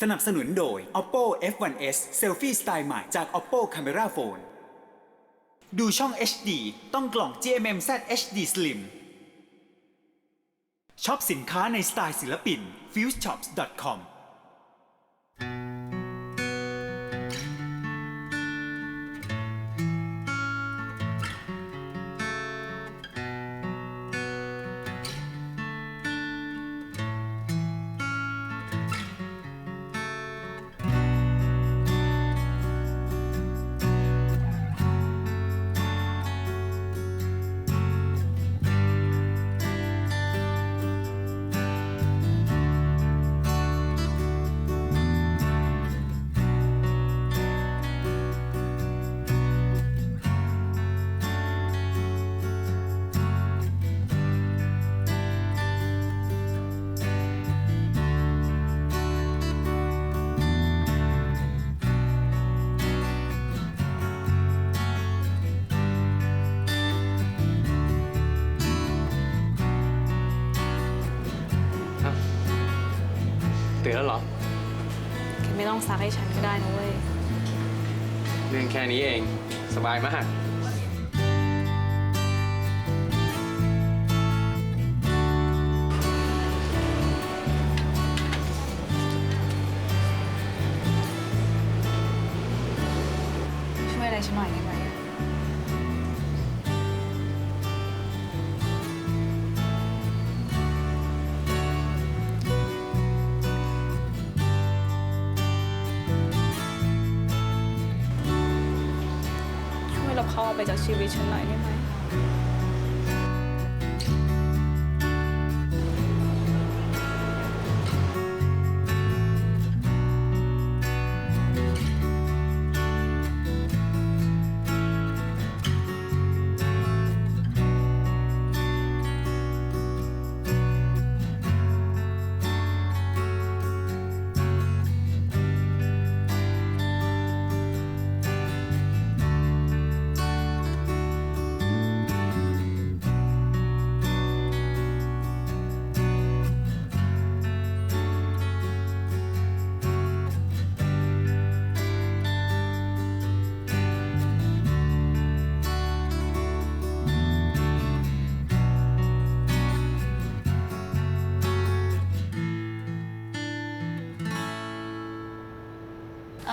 สนับสนุนโดย Oppo F1s Selfie สไตล์ใหม่จาก Oppo Camera Phone ดูช่อง HD ต้องกล่อง GMMZ HD Slim ช็อปสินค้าในสไตล์ศิลปิน fuseshops.com ต้องซักให้ฉันก็ได้นะเว้ย เรื่องแค่นี้เอง สบายมาก ช่วยอะไรฉันหน่อยได้ไหม ไปจากชีวิตฉันหน่อยได้ไหม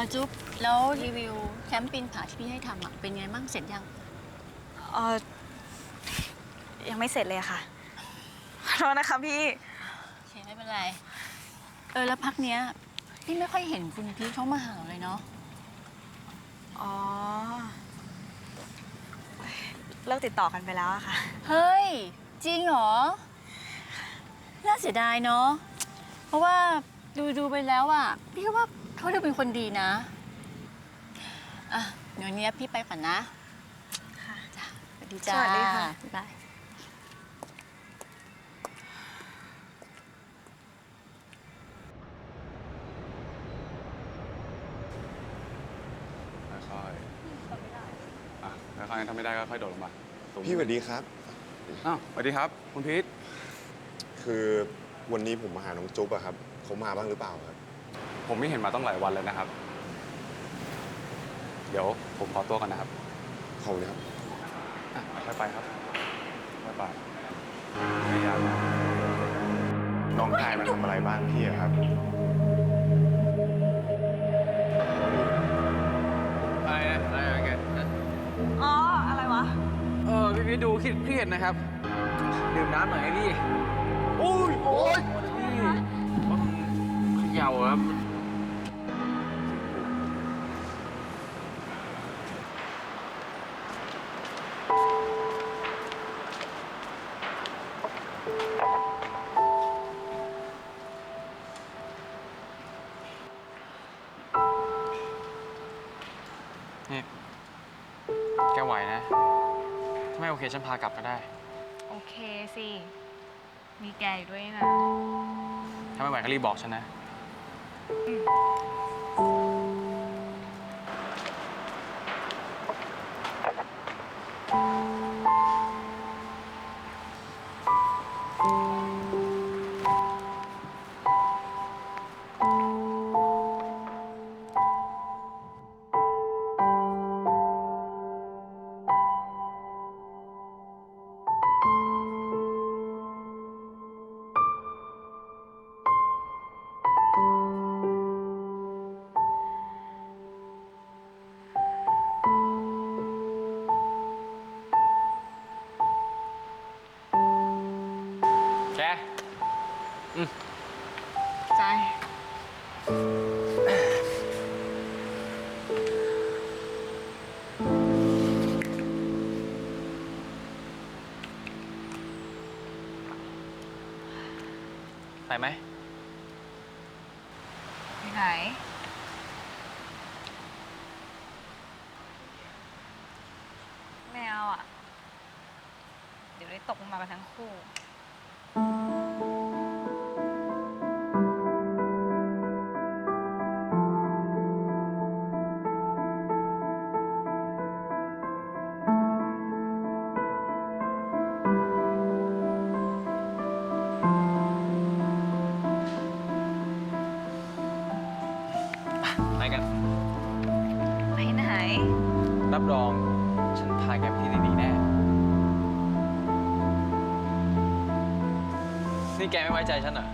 ออจุ๊บแล้วรีวิวแคมป์ปีนผาที่พี่ให้ทำอะเป็นไงบ้างเสร็จยัง เออยังไม่เสร็จเลยอะค่ะขอโทษนะคะพี่ โอเคไม่เป็นไร เออแล้วพักเนี้ยพี่ไม่ค่อยเห็นคุณพีทเขามาหาเลยเนาะอ๋อเลิกติดต่อกันไปแล้วอะค่ะ เฮ้ย จริงเหรอ น่าเสียดายเนาะเพราะว่าดูดูไปแล้วอะพี่ก็ว่า เขาดูเป็นคนดีนะ อะเดี๋ยวนี้พี่ไปก่อนนะ ค่ะ จ้ะสวัสดีจ้าสวัสดีค่ะ บ๊ายบาย ค่อยๆอะค่อยๆถ้าไม่ได้ก็ค่อยโดดลงมาตุ้มพี่สวัสดีครับ อ้าวสวัสดีครับ คุณพีทคือวันนี้ผมมาหาน้องจุ๊บอะครับเขามาบ้างหรือเปล่าครับ ผมไม่เห็นมาต้องหลายวันเลยนะครับ เดี๋ยวผมขอตัวก่อนนะครับขอบคุณครับอะค่อยไปครับค่อยไปไม่ยากนะน้องกายมาทำอะไรบ้านพี่อะครับ อะไรนะอะไรนะแกนะอ๋อ อะไรวะ เออพี่พี่ดูเครียดเครียดนะครับ ดื่มน้ำหน่อยไหมพี่ โอ้ยโอ้ยพี่มันเขย่าครับ นี่ แกไหวนะ ถ้าไม่โอเคฉันพากลับก็ได้ โอเคสิ มีแกอยู่ด้วยนะ ถ้าไม่ไหวก็รีบบอกฉันนะ ไหม ไปไหน ไม่เอาอะ เดี๋ยวได้ตกลงมากันทั้งคู่ รับรอง ฉันพาแกไปที่ดีๆแน่ นี่แกไม่ไว้ใจฉันเหรอ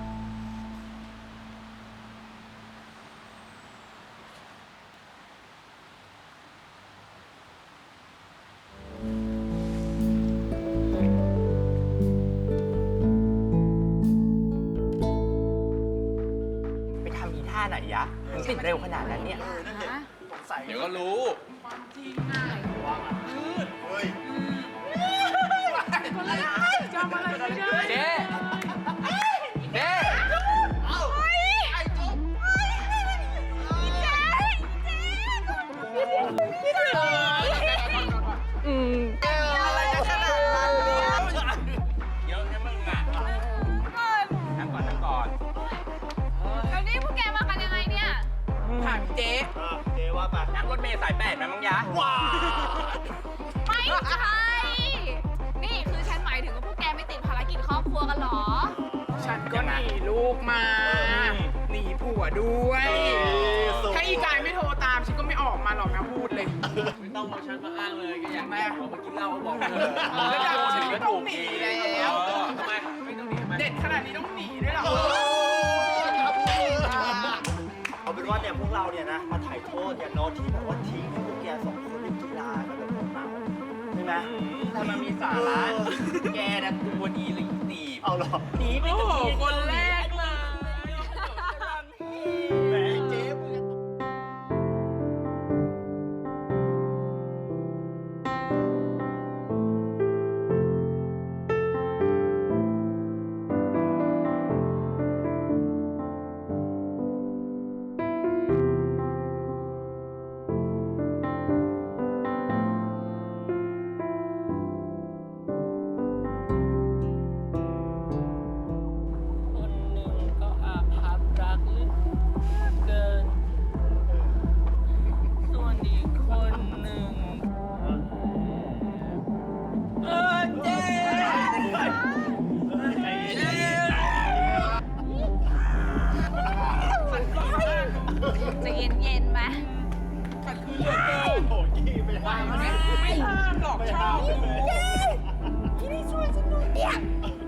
ไปทำอีท่าไหนยะถึงติดเร็วขนาดนั้นเนี่ย เดี๋ยวก็รู้ 29. ผัวด้วย ถ้าอีกายไม่โทรตามฉันก็ไม่ออกมาหรอกนะพูดเลย ไม่ต้องเอาฉันมาอ้างเลยก็อยากแม่หัวมากินเหล้าบอกเลยแล้วจะเอาฉันไม่ต้องหนีแล้วทำไมไม่ต้องหนีทำไมเด็ดขนาดนี้ต้องหนีด้วยเหรอเอาเป็นว่าเนี่ยพวกเราเนี่ยนะมาถ่ายโทษอย่างโน้ตที่แบบว่าทิ้งให้พวกแกสองคนเล่นกีฬากันแบบเมาๆใช่ไหมถ้ามันมีสาระแกนะตัวดีเลยหนีเอาหรอหนีไปโอ้กับโหที่คนแรก เย็นเย็นๆไหมโอ้ยยี่ไปเลยไม่ห้ามหรอกชอบ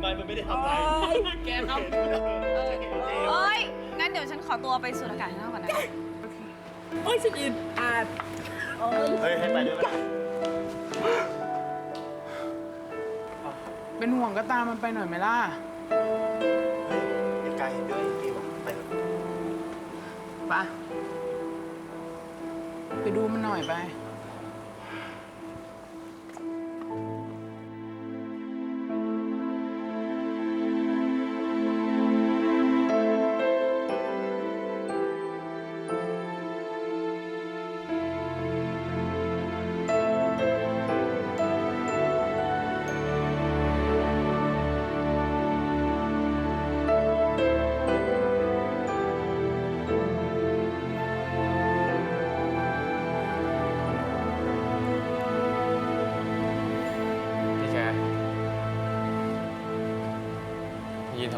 ไม่มันไม่ได้ทำอะไรแกทำเอ้ย งั้นเดี๋ยวฉันขอตัวไปสูดอากาศข้างนอกก่อนนะโอ้ยฉันอึดอัดเฮ้ยให้ไปด้วยไหมเป็นห่วงก็ตามมันไปหน่อยไหมล่ะเฮ้ยไอ้กายเห็นด้วยดีว่ะไปเถอะไปะ ไปดูมันหน่อยไป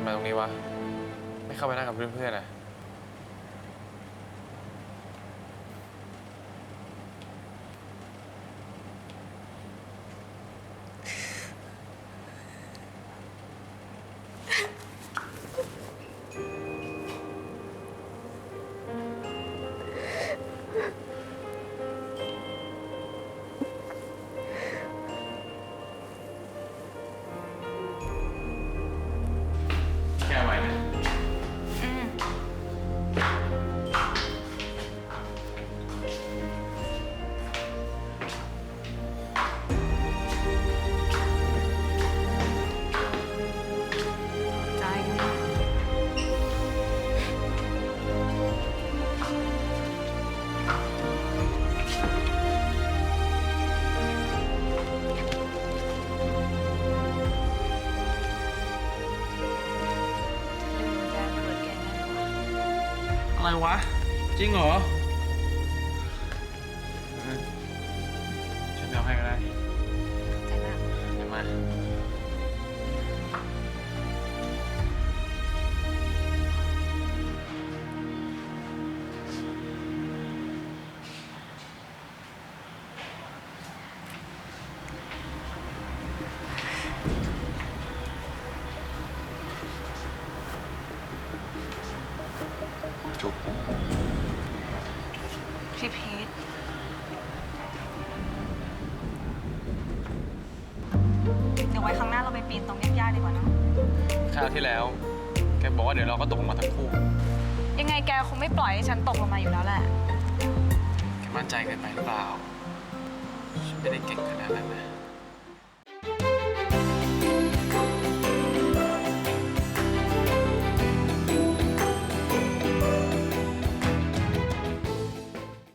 ยืนทำไรตรงนี้วะ ไม่เข้าไปนั่งกับเพื่อนๆนะ อะไรวะ จริงเหรอ คราวที่แล้ว แกบอกว่าเดี๋ยวเราก็ตกลงมาทั้งคู่ ยังไงแกคงไม่ปล่อยให้ฉันตกลงมาอยู่แล้วแหละ แกมั่นใจเกินไปหรือเปล่า ฉันไม่ได้เก่งขนาดนั้นนะ